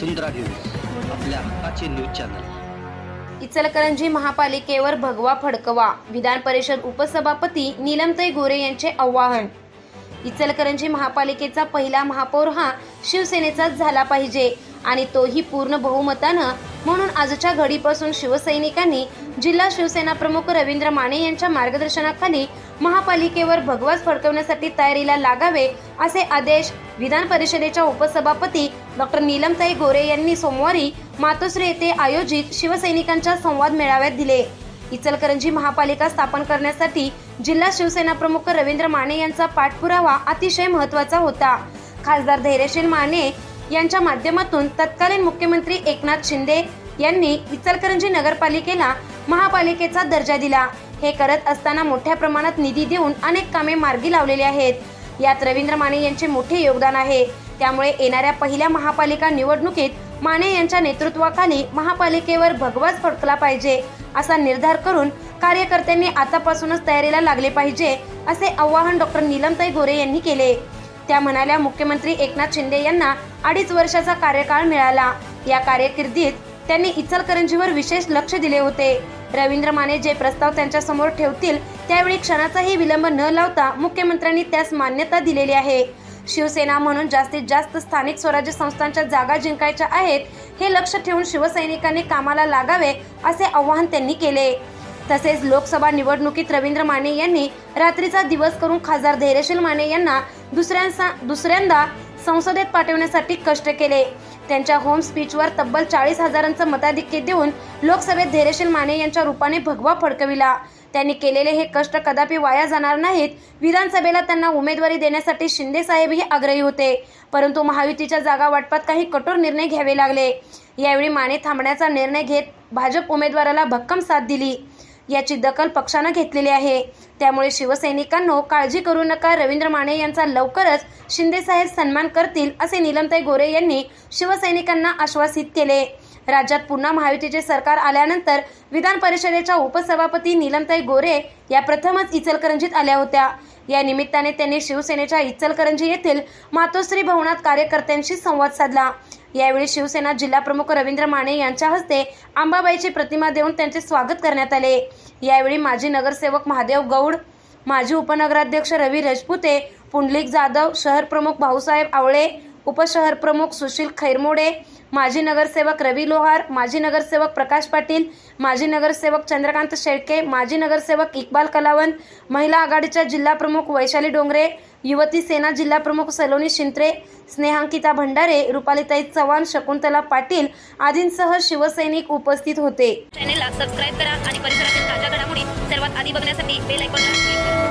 वसुंधरा news आपल्या हक्काचे news channel. Ichalkaranji महापालिकेवर भगवा फडकवा विधान परिषद उपसभापती नीलमताई गोरे यांचे आवाहन. इचलकरंजी महापालिकेचा पहिला महापौर हा शिवसेनेचाच झाला पाहिजे आणि तोही पूर्ण बहुमतानं म्हणून आजच्या घडीपासून शिवसैनिकांनी जिल्हा शिवसेना प्रमुख रवींद्र माने यांच्या मार्गदर्शनाखाली महापालिकेवर भगवाच फडकवण्यासाठी तयारीला लागावे असे आदेश विधान परिषदेच्या उपसभापती डॉक्टर नीलमताई गोरे यांनी सोमवारी मातोश्री येथे आयोजित शिवसैनिकांच्या संवाद मेळाव्यात दिले. इचलकरंजी महापालिका स्थापन करण्यासाठी जिल्हा शिवसेना प्रमुख रवींद्र माने यांचा पाठपुरावा अतिशय महत्त्वाचा होता. खासदार धैर्यशील माने यांच्या माध्यमातून तत्कालीन मुख्यमंत्री एकनाथ शिंदे यांनी इचलकरंजी नगरपालिकेला महापालिकेचा दर्जा दिला. हे करत असताना मोठ्या प्रमाणात निधी देऊन अनेक कामे मार्गी लावलेली आहेत. यात रवींद्र माने यांचे मोठे योगदान आहे. त्यामुळे येणाऱ्या पहिल्या महापालिका निवडणुकीत माने यांच्या नेतृत्वाखाली महापालिकेवर भगवाच फडकला पाहिजे असा निर्धार करून कार्यकर्त्यांनी आतापासूनच तयारीला लागले पाहिजे असे आवाहन डॉक्टर नीलमताई गोरे यांनी केले. त्या म्हणाल्या मुख्यमंत्री एकनाथ शिंदे यांना अडीच वर्षाचा कार्यकाळ मिळाला. या कारकिर्दीत त्यांनी इचलकरंजीवर विशेष लक्ष दिले होते. रवींद्र माने जे प्रस्ताव त्यांच्यासमोर ठेवतील त्यावेळी क्षणाचाही विलंब न लावता मुख्यमंत्र्यांनी त्यास मान्यता दिलेली आहे. शिवसेना म्हणून जास्तीत जास्त स्थानिक स्वराज्य संस्थांच्या जागा जिंकायच्या आहेत हे लक्ष ठेवून शिवसैनिकांनी कामाला लागावे असे आवाहन त्यांनी केले. तसेच लोकसभा निवडणुकीत रवींद्र माने यांनी रात्रीचा दिवस करून खासदार धैर्यशील माने यांना दुसऱ्यांसा दुसऱ्यांदा संसदेत पाठवण्यासाठी कष्ट केले. त्यांच्या होम स्पीचवर तब्बल चाळीस हजारांचं मताधिक्य देऊन लोकसभेत धैर्यशील माने यांच्या रूपाने भगवा फडकविला. त्यांनी केलेले हे कष्ट कदापि वाया जाणार नाहीत. विधानसभेला त्यांना उमेदवारी देण्यासाठी शिंदे साहेबही आग्रही होते. परंतु महायुतीच्या जागा वाटपात काही कठोर निर्णय घ्यावे लागले. यावेळी माने थांबण्याचा निर्णय घेत भाजप उमेदवाराला भक्कम साथ दिली. याची दखल पक्षानं घेतलेली आहे. त्यामुळे शिवसैनिकांनो काळजी करू नका. रवींद्र माने यांचा लवकरच शिंदेसाहेब सन्मान करतील असे निलमताई गोरे यांनी शिवसैनिकांना आश्वासित केले. राज्यात पुन्हा महायुतीचे सरकार आल्यानंतर विधान परिषदेच्या उपसभापती नीलमताई गोरे या प्रथमच इचलकरंजीत आल्या होत्या. या निमित्ताने त्यांनी शिवसेनेच्या इचलकरंजी येथील मातोश्री भवनात कार्यकर्त्यांशी संवाद साधला. यावेळी शिवसेना जिल्हाप्रमुख रवींद्र माने यांच्या हस्ते आंबाबाईची प्रतिमा देऊन त्यांचे स्वागत करण्यात आले. यावेळी माजी नगरसेवक महादेव गौड माजी उपनगराध्यक्ष रवी रजपुते पुंडलिक जाधव शहर प्रमुख भाऊसाहेब आवळे उपशहर प्रमुख सुशील खैरमोडे माजी नगरसेवक रवी लोहार माजी नगरसेवक प्रकाश पाटील माजी नगरसेवक चंद्रकांत शेळके माजी नगरसेवक इक्बाल कलावंत महिला आघाडीच्या जिल्हा प्रमुख वैशाली डोंगरे युवती सेना जिल्हा प्रमुख सलोनी शिंत्रे स्नेहांकिता भंडारे रुपालीताई चव्हाण शकुंतला पाटील आदींसह शिवसैनिक उपस्थित होते. चॅनेलला सबस्क्राईब करा आणि परिसरातील ताज्या घडामोडी सर्वात आधी बघण्यासाठी बेल आयकॉन